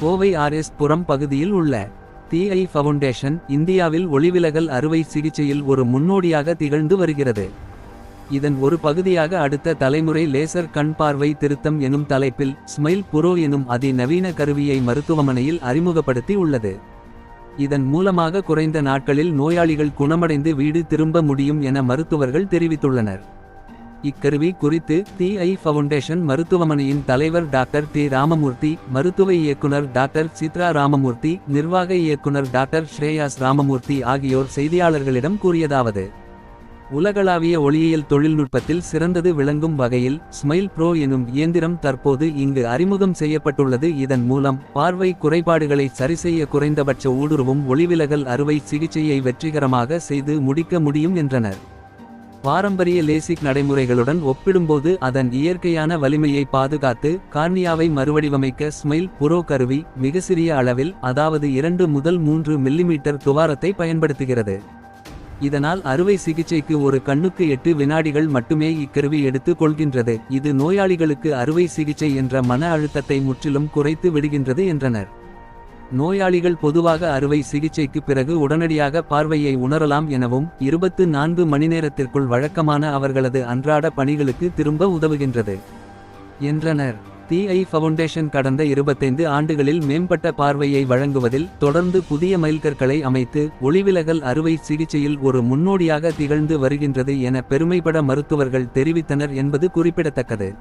Kovai RS புறம் பகுதியில் உள்ள டிஐ ஃபவுண்டேஷன் இந்தியாவில் ஒளிவிலகல் அறுவை சிகிச்சையில் ஒரு முன்னோடியாக திகழ்ந்து வருகிறது. இதன் ஒரு பகுதியாக அடுத்த தலைமுறை லேசர் கண் பார்வை திருத்தம் எனும் தலைப்பில் ஸ்மைல் புரோ எனும் அதிநவீன கருவியை மருத்துவமனையில் அறிமுகப்படுத்தி உள்ளது. இதன் மூலமாக குறைந்த நாட்களில் நோயாளிகள் குணமடைந்து வீடு திரும்ப முடியும் என மருத்துவர்கள் தெரிவித்துள்ளனர். இக்கருவி குறித்து டிஐ ஃபவுண்டேஷன் மருத்துவமனையின் தலைவர் டாக்டர் டி ராமமூர்த்தி மருத்துவ இயக்குனர் டாக்டர் சித்ரா ராமமூர்த்தி நிர்வாக இயக்குனர் டாக்டர் ஸ்ரேயாஸ் ராமமூர்த்தி ஆகியோர் செய்தியாளர்களிடம் கூறியதாவது. உலகளாவிய ஒளியியல் தொழில்நுட்பத்தில் சிறந்தது விளங்கும் வகையில் ஸ்மைல் ப்ரோ எனும் இயந்திரம் தற்போது இங்கு அறிமுகம் செய்யப்பட்டுள்ளது. இதன் மூலம் பார்வை குறைபாடுகளை சரிசெய்ய குறைந்தபட்ச ஊடுருவும் ஒளிவிலகல் அறுவை சிகிச்சையை வெற்றிகரமாக செய்து முடிக்க முடியும் என்றனர். பாரம்பரிய லேசிக் நடைமுறைகளுடன் ஒப்பிடும்போது அதன் இயற்கையான வலிமையை பாதுகாத்து கார்னியாவை மறுவடிவமைக்க ஸ்மைல் புரோ கருவி மிக சிறிய அளவில் அதாவது இரண்டு முதல் மூன்று மில்லிமீட்டர் துவாரத்தை பயன்படுத்துகிறது. இதனால் அறுவை சிகிச்சைக்கு ஒரு கண்ணுக்கு எட்டு வினாடிகள் மட்டுமே இக்கருவி எடுத்து கொள்கின்றது. இது நோயாளிகளுக்கு அறுவை சிகிச்சை என்ற மன அழுத்தத்தை முற்றிலும் குறைத்து விடுகின்றது என்றனர். நோயாளிகள் பொதுவாக அறுவை சிகிச்சைக்கு பிறகு உடனடியாக பார்வையை உணரலாம் எனவும் இருபத்து நான்கு மணி நேரத்திற்குள் வழக்கமான அவர்களது அன்றாட பணிகளுக்கு திரும்ப உதவுகின்றது என்றனர். டிஐ ஃபவுண்டேஷன் கடந்த இருபத்தைந்து ஆண்டுகளில் மேம்பட்ட பார்வையை வழங்குவதில் தொடர்ந்து புதிய மைல்கற்களை அமைத்து ஒளிவிலகல் அறுவை சிகிச்சையில் ஒரு முன்னோடியாக திகழ்ந்து வருகின்றது என பெருமைப்பட மருத்துவர்கள் தெரிவித்தனர் என்பது குறிப்பிடத்தக்கது.